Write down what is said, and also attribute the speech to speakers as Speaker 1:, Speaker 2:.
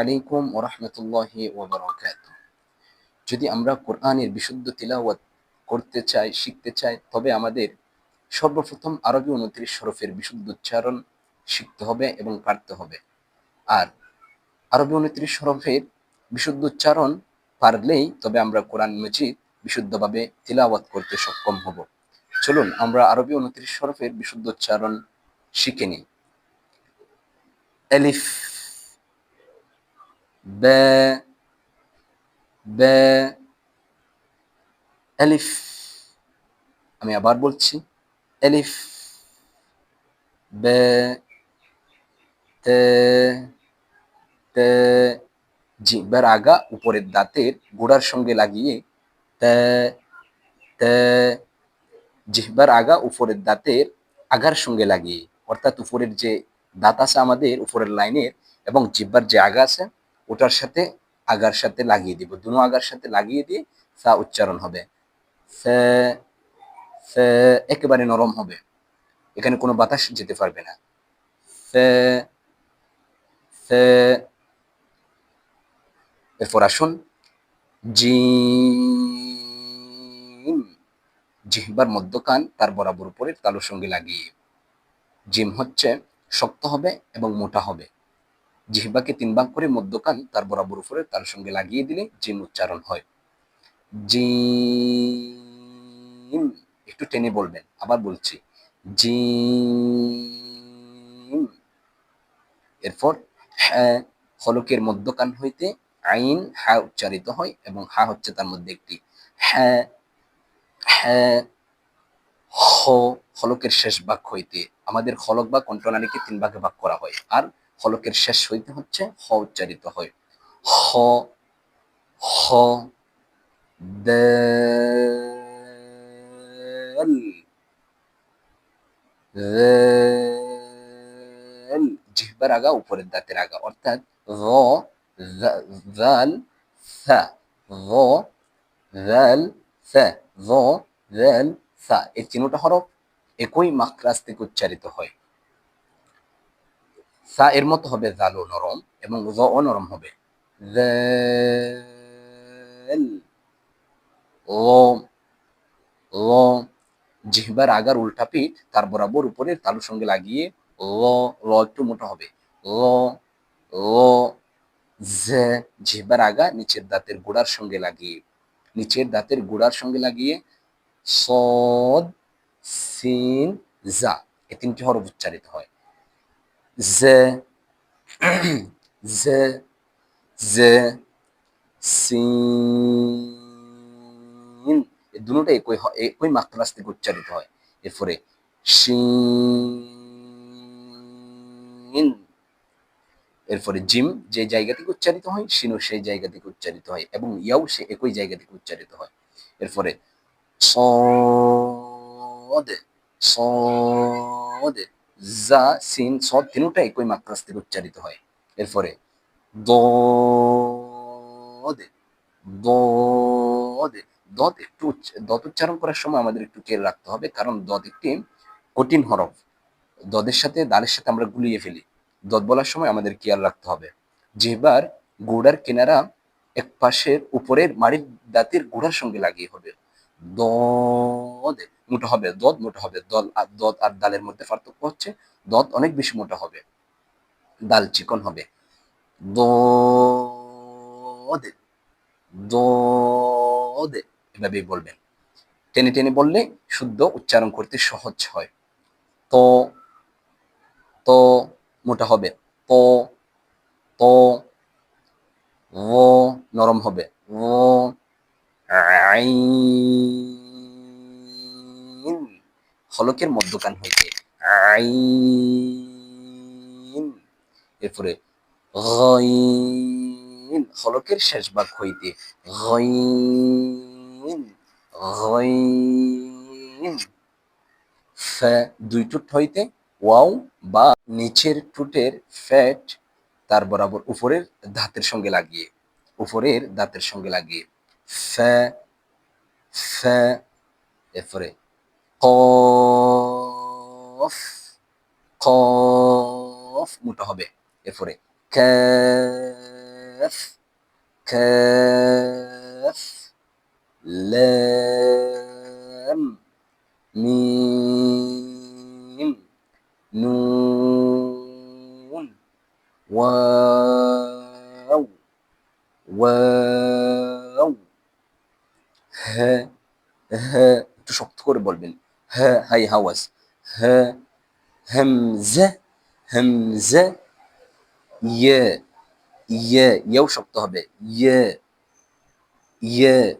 Speaker 1: আলাইকুম ওরহমতুল্লাহি ওবরাকাত যদি আমরা কোরআনের বিশুদ্ধ তিলাওয়াত করতে চাই, শিখতে চাই, তবে আমাদের সর্বপ্রথম আরবি উনত্রিশ বিশুদ্ধ উচ্চারণ শিখতে হবে এবং পারতে হবে। আর আরবি উনত্রিশ হরফের বিশুদ্ধ উচ্চারণ পারলেই তবে আমরা কোরআন মজিদ বিশুদ্ধভাবে তিলাওয়াত করতে সক্ষম হব। চলুন, আমরা আরবি উনত্রিশ হরফের বিশুদ্ধ উচ্চারণ শিখে নিই। এলিফ বে বে এলিফ আমি আবার বলছি এলিফ বে তে তে জিহ্বার আগা উপরের দাঁতের গোড়ার সঙ্গে লাগিয়ে তে তে জিহ্বার আগা উপরের দাঁতের আগার সঙ্গে লাগিয়ে, অর্থাৎ উপরের যে দাঁত আছে আমাদের, উপরের লাইনের এবং জিহ্বার যে আগা আছে ওটার সাথে আগার সাথে লাগিয়ে দিব। দুনো আগার সাথে লাগিয়ে দিয়ে সা উচ্চারণ হবে। একেবারে নরম হবে। এখানে কোনো বাতাস যেতে পারবে না। এরপর আসুন। জিম, জিহ্বার মধ্যকান, তার বরাবর উপরে তালুর সঙ্গে লাগিয়ে। জিম হচ্ছে শক্ত হবে এবং মোটা হবে। জিহ্বাকে তিন ভাগ করে মধ্যকান তার বরাবর উপরে তার সঙ্গে লাগিয়ে দিলে জিম উচ্চারণ হয়। জিম একটু টেনে বলবেন, আবার বলছি। জিম এরপর হ্যাঁ হলকের মধ্যকান হইতে আইন হা উচ্চারিত হয় এবং হা হচ্ছে তার মধ্যে একটি হ্যাঁ হ্যাঁ হ, হলকের শেষ ভাগ হইতে। আমাদের হলক বা কণ্ঠনালীকে তিন ভাগে ভাগ করা হয়। আর হলকের শেষ হইতে হচ্ছে, হ উচ্চারিত হয়। হ হ দেল জিহ্বার আগা, উপরের দাঁতের আগা, অর্থাৎ র জাল, সা, র, জাল, সা, র, জাল, সা এই চিহ্নটা হরফ। একই মাত্রাস থেকে উচ্চারিত হয়। সা এর মতো হবে জালও নরম এবং জ ও নরম হবে। জিহ্বার আগার উল্টা পিঠ, তার বরাবর উপরে তালুর সঙ্গে লাগিয়ে ল ল একটু মোটা হবে। ল ল জিহ্বার আগা নিচের দাঁতের গোড়ার সঙ্গে লাগিয়ে, নিচের দাঁতের গোড়ার সঙ্গে লাগিয়ে সদ, সিন, জা, এ তিনটি হরফ উচ্চারিত হয়। জে জে জে সিন এই দুটোটা একই একই মাত্রাস থেকে উচ্চারিত হয়। এরপরে শিন এরপরে জিম যে জায়গা থেকে উচ্চারিত হয়, সিনও সেই জায়গা থেকে উচ্চারিত হয় এবং ইয়াও সে একই জায়গা থেকে উচ্চারিত হয়। এরপরে সদ সদ। জা সিন সদ তিনটা একই মাত্রাস থেকে উচ্চারিত হয়। এরপরে দদ একটু দদ উচ্চারণ করার সময় আমাদের একটু খেয়াল রাখতে হবে, কারণ দদ একটি কঠিন হরফ। দদের সাথে দালের সাথে আমরা গুলিয়ে ফেলি। দদ বলার সময় আমাদের খেয়াল রাখতে হবে। যেবার গোড়ার কিনারা এক পাশের উপরের মাড়ির দাঁতের গোড়ার সঙ্গে লাগিয়ে হবে। দদ, মোটা হবে দদ, মোটা হবে দল, আর দদ আর দালের মধ্যে পার্থক্য হচ্ছে দদ অনেক বেশি মোটা হবে দাল চিকন হবে। দদ, এভাবেই বলবেন। টেনে টেনে বললে শুদ্ধ উচ্চারণ করতে সহজ হয়। তো তো, মোটা হবে। তো তো, ও, নরম হবে। হলকের মধ্যকান হইতে। আইন। এরপরে হলকের শেষ ভাগ হইতে দুই টুট হইতে, ওয়াও বা নিচের টুটের ফ্যাট তার বরাবর উপরের দাঁতের সঙ্গে লাগিয়ে, উপরের দাঁতের সঙ্গে লাগিয়ে। ফে ফে এরপরে কফ কফ মোটা হবে এরপরে ক্যাফ كاف لام ميم نون واو واو ها ها একটু শক্ত করে বলবেন হা হাই হাওয়াজ হা همزة همزة ي ي يوشب طهبة ي ي